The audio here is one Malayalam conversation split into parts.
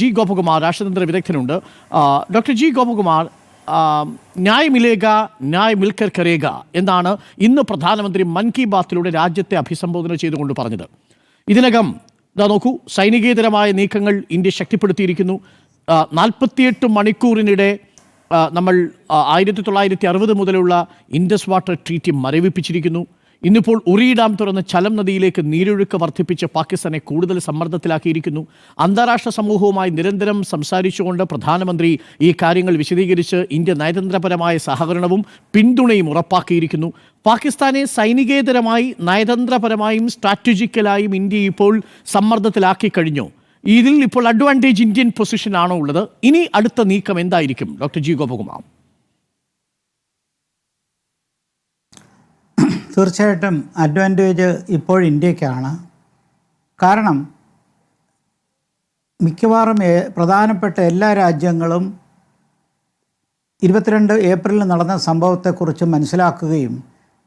ജി ഗോപകുമാർ രാഷ്ട്രതന്ത്ര വിദഗ്ധനുണ്ട്. ഡോക്ടർ ജി ഗോപകുമാർ ന്യായ് മിലേഗ ന്യായ് മിൽക്കർ കരേഗ എന്നാണ് ഇന്ന് പ്രധാനമന്ത്രി മൻ കി ബാത്തിലൂടെ രാജ്യത്തെ അഭിസംബോധന ചെയ്തുകൊണ്ട് പറഞ്ഞത്. ഇതിനകം ഇതാ നോക്കൂ സൈനികേതരമായ നീക്കങ്ങൾ ഇന്ത്യ ശക്തിപ്പെടുത്തിയിരിക്കുന്നു. നാൽപ്പത്തിയെട്ട് മണിക്കൂറിനിടെ നമ്മൾ ആയിരത്തി തൊള്ളായിരത്തി അറുപത് മുതലുള്ള ഇൻഡസ് വാട്ടർ ട്രീറ്റി മരവിപ്പിച്ചിരിക്കുന്നു. ഇന്നിപ്പോൾ ഉറി ഡാം തുറന്ന് ചലം നദിയിലേക്ക് നീരൊഴുക്ക് വർദ്ധിപ്പിച്ച് പാകിസ്ഥാനെ കൂടുതൽ സമ്മർദ്ദത്തിലാക്കിയിരിക്കുന്നു. അന്താരാഷ്ട്ര സമൂഹവുമായി നിരന്തരം സംസാരിച്ചുകൊണ്ട് പ്രധാനമന്ത്രി ഈ കാര്യങ്ങൾ വിശദീകരിച്ച് ഇന്ത്യ നയതന്ത്രപരമായ സഹകരണവും പിന്തുണയും ഉറപ്പാക്കിയിരിക്കുന്നു. പാകിസ്ഥാനെ സൈനികേതരമായി നയതന്ത്രപരമായും സ്ട്രാറ്റജിക്കലായും ഇന്ത്യ ഇപ്പോൾ സമ്മർദ്ദത്തിലാക്കി കഴിഞ്ഞു. ഇതിൽ ഇപ്പോൾ അഡ്വാന്റേജ് ഇന്ത്യൻ പൊസിഷൻ ആണോ ഉള്ളത്? ഇനി അടുത്ത നീക്കം എന്തായിരിക്കും? Doctor G. ഗോപകുമാർ. തീർച്ചയായിട്ടും അഡ്വാന്റേജ് ഇപ്പോൾ ഇന്ത്യക്കാണ്. കാരണം മിക്കവാറും പ്രധാനപ്പെട്ട എല്ലാ രാജ്യങ്ങളും ഇരുപത്തിരണ്ട് ഏപ്രിലിൽ നടന്ന സംഭവത്തെക്കുറിച്ച് മനസ്സിലാക്കുകയും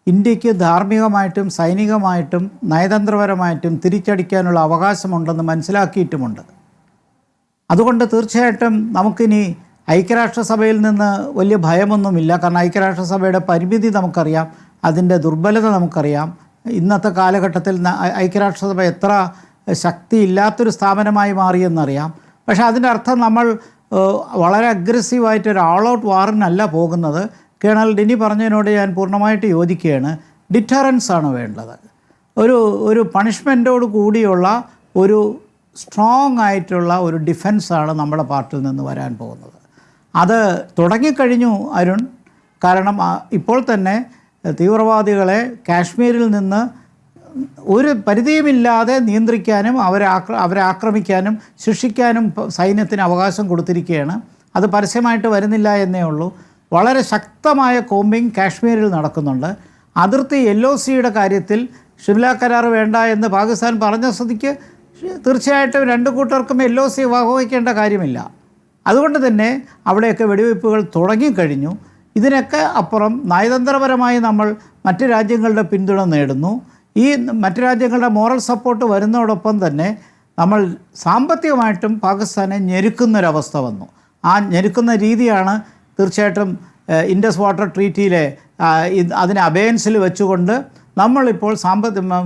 ഇന്ത്യയ്ക്ക് ധാർമ്മികമായിട്ടും സൈനികമായിട്ടും നയതന്ത്രപരമായിട്ടും തിരിച്ചടിക്കാനുള്ള അവകാശമുണ്ടെന്ന് മനസ്സിലാക്കിയിട്ടുമുണ്ട്. അതുകൊണ്ട് തീർച്ചയായിട്ടും നമുക്കിനി ഐക്യരാഷ്ട്രസഭയിൽ നിന്ന് വലിയ ഭയമൊന്നുമില്ല. കാരണം ഐക്യരാഷ്ട്രസഭയുടെ പരിമിതി നമുക്കറിയാം. അതിന്റെ ദുർബലത നമുക്കറിയാം. ഇന്നത്തെ കാലഘട്ടത്തിൽ ഐക്യരാഷ്ട്രസഭ എത്ര ശക്തിയില്ലാത്തൊരു സ്ഥാപനമായി മാറിയെന്നറിയാം. പക്ഷേ അതിന്റെ അർത്ഥം നമ്മൾ വളരെ അഗ്രസീവായിട്ട് ഒരു ആൾ ഔട്ട് വാറിനല്ല പോകുന്നത്. കേണൽ ഡിനി പറഞ്ഞതിനോട് ഞാൻ പൂർണമായിട്ട് യോജിക്കുകയാണ്. ഡിറ്ററൻസ് ആണ് വേണ്ടത്. ഒരു ഒരു പണിഷ്മെന്റോട് കൂടിയുള്ള ഒരു സ്ട്രോങ് ആയിട്ടുള്ള ഒരു ഡിഫൻസാണ് നമ്മുടെ പാർട്ടിൽ നിന്ന് വരാൻ പോകുന്നത്. അത് തുടങ്ങിക്കഴിഞ്ഞു അരുൺ. കാരണം ഇപ്പോൾ തന്നെ തീവ്രവാദികളെ കാശ്മീരിൽ നിന്ന് ഒരു പരിധിയുമില്ലാതെ നിയന്ത്രിക്കാനും അവരെ ആക്ര അവരെ ആക്രമിക്കാനും ശിക്ഷിക്കാനും സൈന്യത്തിന് അവകാശം കൊടുത്തിരിക്കുകയാണ്. അത് പരസ്യമായിട്ട് വരുന്നില്ല എന്നേ ഉള്ളൂ. വളരെ ശക്തമായ കോമ്പിങ് കാശ്മീരിൽ നടക്കുന്നുണ്ട്. അതിർത്തി എൽ ഒ സിയുടെ കാര്യത്തിൽ ഷിംല കരാർ വേണ്ട എന്ന് പാകിസ്ഥാൻ പറഞ്ഞ സ്ഥിതിക്ക് തീർച്ചയായിട്ടും രണ്ട് കൂട്ടർക്കും എൽ ഒ സി വകവയ്ക്കേണ്ട കാര്യമില്ല. അതുകൊണ്ട് തന്നെ അവിടെയൊക്കെ വെടിവയ്പ്പുകൾ തുടങ്ങിക്കഴിഞ്ഞു. ഇതിനൊക്കെ അപ്പുറം നയതന്ത്രപരമായി നമ്മൾ മറ്റ് രാജ്യങ്ങളുടെ പിന്തുണ നേടുന്നു. ഈ മറ്റ് രാജ്യങ്ങളുടെ മോറൽ സപ്പോർട്ട് വരുന്നതോടൊപ്പം തന്നെ നമ്മൾ സാമ്പത്തികമായിട്ടും പാകിസ്ഥാനെ ഞെരുക്കുന്നൊരവസ്ഥ വന്നു. ആ ഞെരുക്കുന്ന രീതിയാണ് തീർച്ചയായിട്ടും ഇൻഡസ് വാട്ടർ ട്രീറ്റിയിലെ അതിനെ അബേൻസിൽ വെച്ചുകൊണ്ട് നമ്മളിപ്പോൾ സാമ്പത്തിക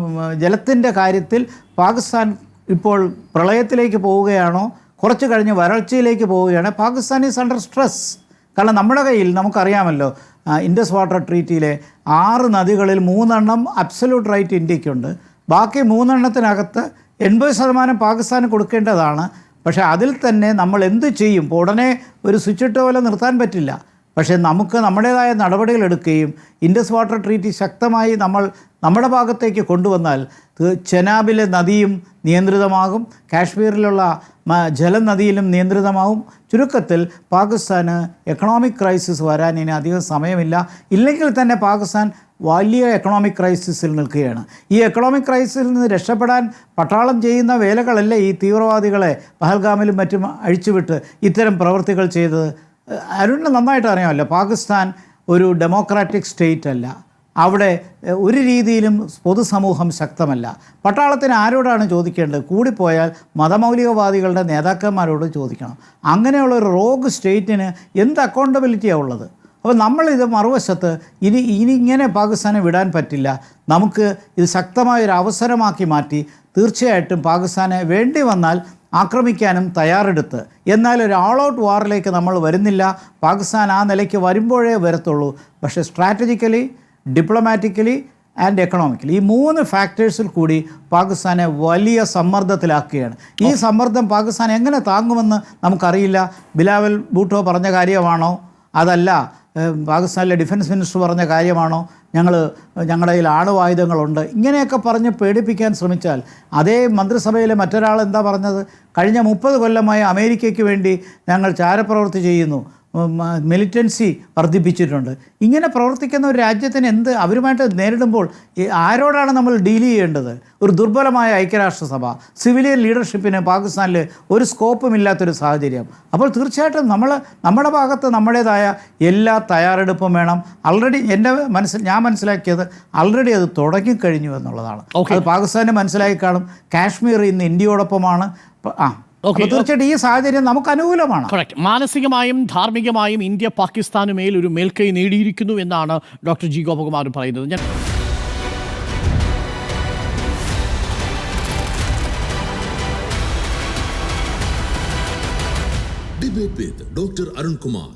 ജലത്തിന്റെ കാര്യത്തിൽ പാകിസ്ഥാൻ ഇപ്പോൾ പ്രളയത്തിലേക്ക് പോവുകയാണോ കുറച്ച് കഴിഞ്ഞ് വരൾച്ചയിലേക്ക് പോവുകയാണ് പാകിസ്ഥാൻ ഈസ് അണ്ടർ സ്ട്രെസ് കാരണം നമ്മുടെ കയ്യിൽ നമുക്കറിയാമല്ലോ ഇൻഡസ് വാട്ടർ ട്രീറ്റിയിലെ ആറ് നദികളിൽ മൂന്നെണ്ണം അബ്സല്യൂട്ട് റൈറ്റ് ഇന്ത്യക്കുണ്ട്. ബാക്കി മൂന്നെണ്ണത്തിനകത്ത് എൺപത് ശതമാനം പാകിസ്ഥാന് കൊടുക്കേണ്ടതാണ്. പക്ഷേ അതിൽ തന്നെ നമ്മൾ എന്ത് ചെയ്യും? ഉടനെ ഒരു സ്വിച്ച് ഇട്ട് പോലെ നിർത്താൻ പറ്റില്ല. പക്ഷേ നമുക്ക് നമ്മുടേതായ നടപടികൾ എടുക്കുകയും ഇൻഡസ് വാട്ടർ ട്രീറ്റി ശക്തമായി നമ്മൾ നമ്മുടെ ഭാഗത്തേക്ക് കൊണ്ടുവന്നാൽ ചെനാബിലെ നദിയും നിയന്ത്രിതമാകും കാശ്മീരിലുള്ള ജലനദിയിലും നിയന്ത്രിതമാകും. ചുരുക്കത്തിൽ പാകിസ്ഥാന് എക്കണോമിക് ക്രൈസിസ് വരാൻ ഇനി അധികം സമയമില്ല. ഇല്ലെങ്കിൽ തന്നെ പാകിസ്ഥാൻ വലിയ എക്കണോമിക് ക്രൈസിസിൽ നിൽക്കുകയാണ്. ഈ എക്കണോമിക് ക്രൈസിസിൽ നിന്ന് രക്ഷപ്പെടാൻ പട്ടാളം ചെയ്യുന്ന വേലകളല്ലേ ഈ തീവ്രവാദികളെ പഹൽഗാമിലും മറ്റും അഴിച്ചുവിട്ട് ഇത്തരം പ്രവൃത്തികൾ ചെയ്തത്? അരുണിന് നന്നായിട്ട് അറിയാമല്ലോ. പാകിസ്ഥാൻ ഒരു ഡെമോക്രാറ്റിക് സ്റ്റേറ്റ് അല്ല. അവിടെ ഒരു രീതിയിലും പൊതുസമൂഹം ശക്തമല്ല. പട്ടാളത്തിന് ആരോടാണ് ചോദിക്കേണ്ടത്? കൂടിപ്പോയാൽ മതമൗലികവാദികളുടെ നേതാക്കന്മാരോട് ചോദിക്കണം. അങ്ങനെയുള്ള ഒരു റോഗ് സ്റ്റേറ്റിന് എന്ത് അക്കൗണ്ടബിലിറ്റിയാണ് ഉള്ളത്? അപ്പോൾ നമ്മളിത് മറുവശത്ത് ഇനി ഇനി ഇങ്ങനെ പാകിസ്ഥാനെ വിടാൻ പറ്റില്ല. നമുക്ക് ഇത് ശക്തമായ ഒരു അവസരമാക്കി മാറ്റി തീർച്ചയായിട്ടും പാകിസ്ഥാനെ വേണ്ടി വന്നാൽ ആക്രമിക്കാനും തയ്യാറെടുത്ത്. എന്നാൽ ഒരു ആൾ ഔട്ട് വാറിലേക്ക് നമ്മൾ വരുന്നില്ല. പാകിസ്ഥാൻ ആ നിലയ്ക്ക് വരുമ്പോഴേ വരത്തുള്ളൂ. പക്ഷേ സ്ട്രാറ്റജിക്കലി ഡിപ്ലോമാറ്റിക്കലി ആൻഡ് എക്കണോമിക്കലി ഈ മൂന്ന് ഫാക്ടേഴ്സിൽ കൂടി പാകിസ്ഥാനെ വലിയ സമ്മർദ്ദത്തിലാക്കുകയാണ്. ഈ സമ്മർദ്ദം പാകിസ്ഥാൻ എങ്ങനെ താങ്ങുമെന്ന് നമുക്കറിയില്ല. ബിലാവൽ ബൂട്ടോ പറഞ്ഞ കാര്യമാണോ? അതല്ല. പാകിസ്ഥാനിലെ ഡിഫൻസ് മിനിസ്റ്റർ പറഞ്ഞ കാര്യമാണോ? ഞങ്ങൾ ഞങ്ങളുടെ കയ്യിൽ ആണവായുധങ്ങളുണ്ട്. ഇങ്ങനെയൊക്കെ പറഞ്ഞ് പേടിപ്പിക്കാൻ ശ്രമിച്ചാൽ അതേ മന്ത്രിസഭയിലെ മറ്റൊരാൾ എന്താ പറഞ്ഞത്? കഴിഞ്ഞ മുപ്പത് കൊല്ലമായി അമേരിക്കയ്ക്ക് വേണ്ടി ഞങ്ങൾ ചാരപ്രവൃത്തി ചെയ്യുന്നു. മിലിറ്റൻസി വർദ്ധിപ്പിച്ചിട്ടുണ്ട്. ഇങ്ങനെ പ്രവർത്തിക്കുന്ന ഒരു രാജ്യത്തിന് എന്ത് അവരുമായിട്ട് നേരിടുമ്പോൾ ആരോടാണ് നമ്മൾ ഡീൽ ചെയ്യേണ്ടത്? ഒരു ദുർബലമായ ഐക്യരാഷ്ട്രസഭ സിവിലിയൻ ലീഡർഷിപ്പിന് പാകിസ്ഥാനിൽ ഒരു സ്കോപ്പും ഇല്ലാത്തൊരു സാഹചര്യം. അപ്പോൾ തീർച്ചയായിട്ടും നമ്മൾ നമ്മുടെ ഭാഗത്ത് നമ്മുടേതായ എല്ലാ തയ്യാറെടുപ്പും വേണം. ആൾറെഡി എന്റെ മനസ്സിൽ ഞാൻ മനസ്സിലാക്കിയത് ആൾറെഡി അത് തുടങ്ങിക്കഴിഞ്ഞു എന്നുള്ളതാണ്. അത് പാകിസ്ഥാന് മനസ്സിലായി കാണും. കാശ്മീർ ഇന്ന് ഇന്ത്യയോടൊപ്പമാണ്. ആ. തീർച്ചയായിട്ടും ഈ സാഹചര്യം നമുക്ക് അനുകൂലമാണ്. കറക്റ്റ് മാനസികമായും ധാർമ്മികമായും ഇന്ത്യ പാകിസ്ഥാന് മേൽ ഒരു മേൽക്കൈ നേടിയിരിക്കുന്നു എന്നാണ് ഡോക്ടർ ജി ഗോപകുമാർ പറയുന്നത്. ഞാൻ ഡോക്ടർ അരുൺകുമാർ